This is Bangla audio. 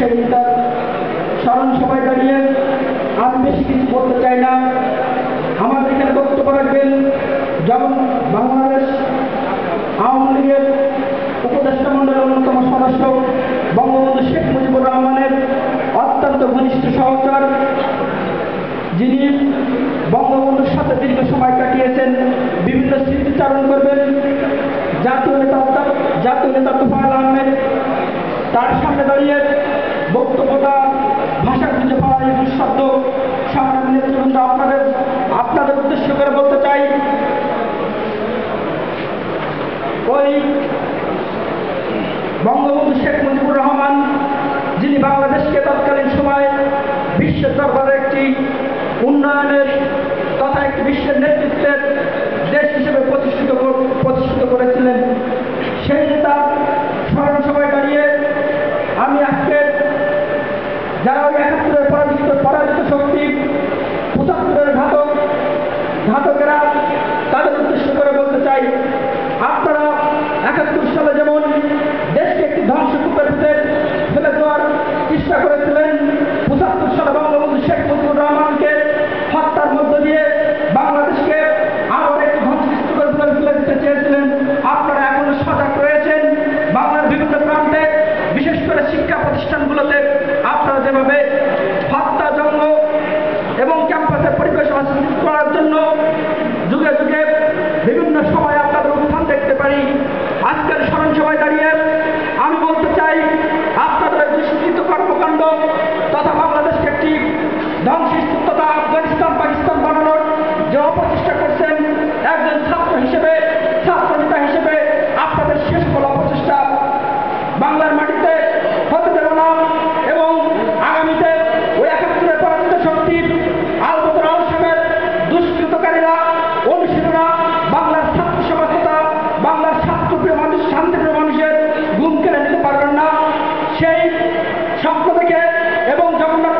শেখ তার স্মরণ সবাই দাঁড়িয়ে আমি বেশি কিছু বলতে চাই না। আমার এখানে বক্তব্য রাখবেন যেমন বাংলাদেশ আওয়ামী লীগের উপদেষ্টা মন্ডলের অন্যতম সদস্য বঙ্গবন্ধু শেখ মুজিবুর রহমানের অত্যন্ত ঘনিষ্ঠ সহচর, যিনি বঙ্গবন্ধুর সাথে দীর্ঘ সময় কাটিয়েছেন, বিভিন্ন স্মৃতিচারণ করবেন। জাতীয় নেতা জাতীয় নেতা তুফাল আহমেদ তার সামনে দাঁড়িয়ে বক্তব্যটা ভাষা খুঁজে এই দুঃশব্দ। সংগ্রামী নেতৃবৃন্দ আপনাদের আপনাদের উদ্দেশ্য করে বলতে চাই। ওই বঙ্গবন্ধু শেখ মুজিবুর রহমান, যিনি বাংলাদেশকে তৎকালীন সময় বিশ্বের দরবারে একটি উন্নয়নের তথা একটি বিশ্বের নেতৃত্বের দেশ হিসেবে প্রতিষ্ঠিত কর- প্রতিষ্ঠিত করেছিলেন সেই নেতা স্মরণ সভায় দাঁড়িয়ে আমি আজকে যারা ওই একাত্তরের পরাজিত পরাজিত শক্তি, পঁচাত্তরের ঘাতক, ঘাতকেরা, তাদের উদ্দেশ্য করে বলতে চাই, আপনারা বিভিন্ন সময় আপনাদের অনুষ্ঠান দেখতে পারি। আজকের স্মরণ দাঁড়িয়ে আমি বলতে চাই, আপনাদের দুষ্কৃত কর্মকাণ্ড তথা বাংলাদেশকে একটি ধ্বংসস্তূপ Yo